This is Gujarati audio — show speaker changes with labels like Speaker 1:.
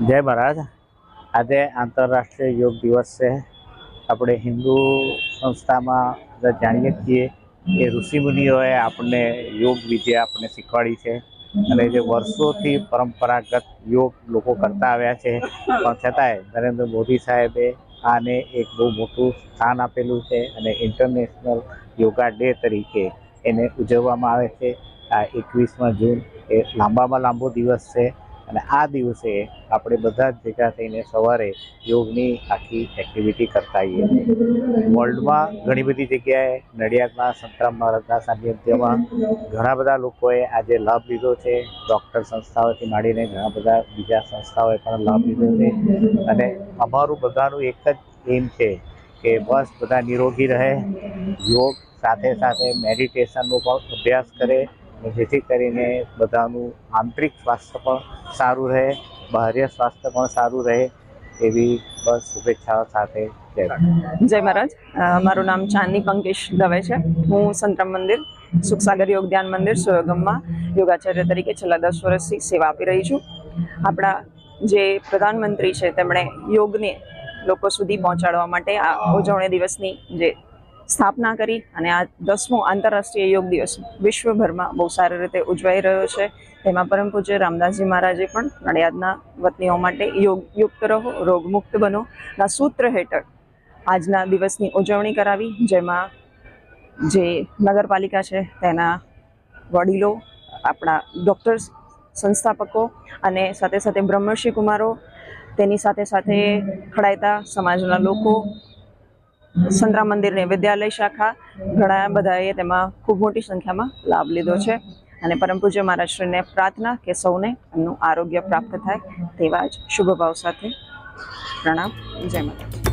Speaker 1: જય મહારાજ. આજે આંતરરાષ્ટ્રીય યોગ દિવસ છે. આપણે હિન્દુ સંસ્થામાં જાણીએ છીએ કે ઋષિમુનિઓએ આપણને યોગ વિદ્યા આપણને શીખવાડી છે. અને જે વર્ષોથી પરંપરાગત યોગ લોકો કરતા આવ્યા છે. પણ છતાંય નરેન્દ્ર મોદી સાહેબે આને એક બહુ મોટું સ્થાન આપેલું છે અને ઇન્ટરનેશનલ યોગા ડે તરીકે એને ઉજવવામાં આવે છે. આ એકવીસમાં જૂન એ લાંબામાં લાંબો દિવસ છે. અને આ દિવસે આપણે બધા જ ભેગા થઈને સવારે યોગની આખી એક્ટિવિટી કરતા હોઈએ વર્લ્ડમાં ઘણી બધી જગ્યાએ નડિયાદમાં, સંતરામ મહારાજના સાનિધ્યમાં ઘણા બધા લોકોએ આજે લાભ લીધો છે. ડૉક્ટર સંસ્થાઓથી માંડીને ઘણા બધા બીજા સંસ્થાઓએ પણ લાભ લીધો છે. અને અમારું બધાનું એક જ એમ છે કે બસ બધા નિરોગી રહે, યોગ સાથે સાથે મેડિટેશનનો પણ અભ્યાસ કરે જેથી કરીને બધાનું આંતરિક સ્વાસ્થ્ય પણ સારું રહે, બાહ્ય સ્વાસ્થ્ય પણ સારું રહે એવી બસ શુભેચ્છાઓ સાથે જય
Speaker 2: મહારાજ. મારું નામ ચાંદની પંકેશ દવે છે. હું સંતરામ મંદિર, સુખસાગર યોગ ધ્યાન મંદિર, સોયગમમાં યોગાચાર્ય તરીકે છેલ્લા દસ વર્ષથી સેવા આપી રહી છું. આપણા જે પ્રધાનમંત્રી છે, તેમણે યોગને લોકો સુધી પહોંચાડવા માટે આ ઉજવણી દિવસની જે સ્થાપના કરી અને આ દસમો આંતરરાષ્ટ્રીય યોગ દિવસ વિશ્વભરમાં બહુ સારી રીતે ઉજવાઈ રહ્યો છે. તેમાં પરમ પૂજ્ય રામદાસજી મહારાજે પણ નડિયાદના વતનીઓ માટે યોગ યુક્ત રહો, રોગમુક્ત બનો. ના સૂત્ર હેઠળ આજના દિવસની ઉજવણી કરાવી, જેમાં જે નગરપાલિકા છે તેના વડીલો, આપણા ડૉક્ટર્સ સંસ્થાપકો અને સાથે સાથે બ્રહ્મર્ષિ કુમારો, તેની સાથે સાથે ખડાયતા સમાજના લોકો સંતરામ મંદિરની વિદ્યાલય શાખા ઘણા બધાએ તેમાં ખૂબ મોટી સંખ્યામાં લાભ લીધો છે. અને પરમ પૂજ્ય મહારાજશ્રીને પ્રાર્થના કે સૌને એમનું આરોગ્ય પ્રાપ્ત થાય તેવા જ શુભભાવ સાથે પ્રણામ. જય માતા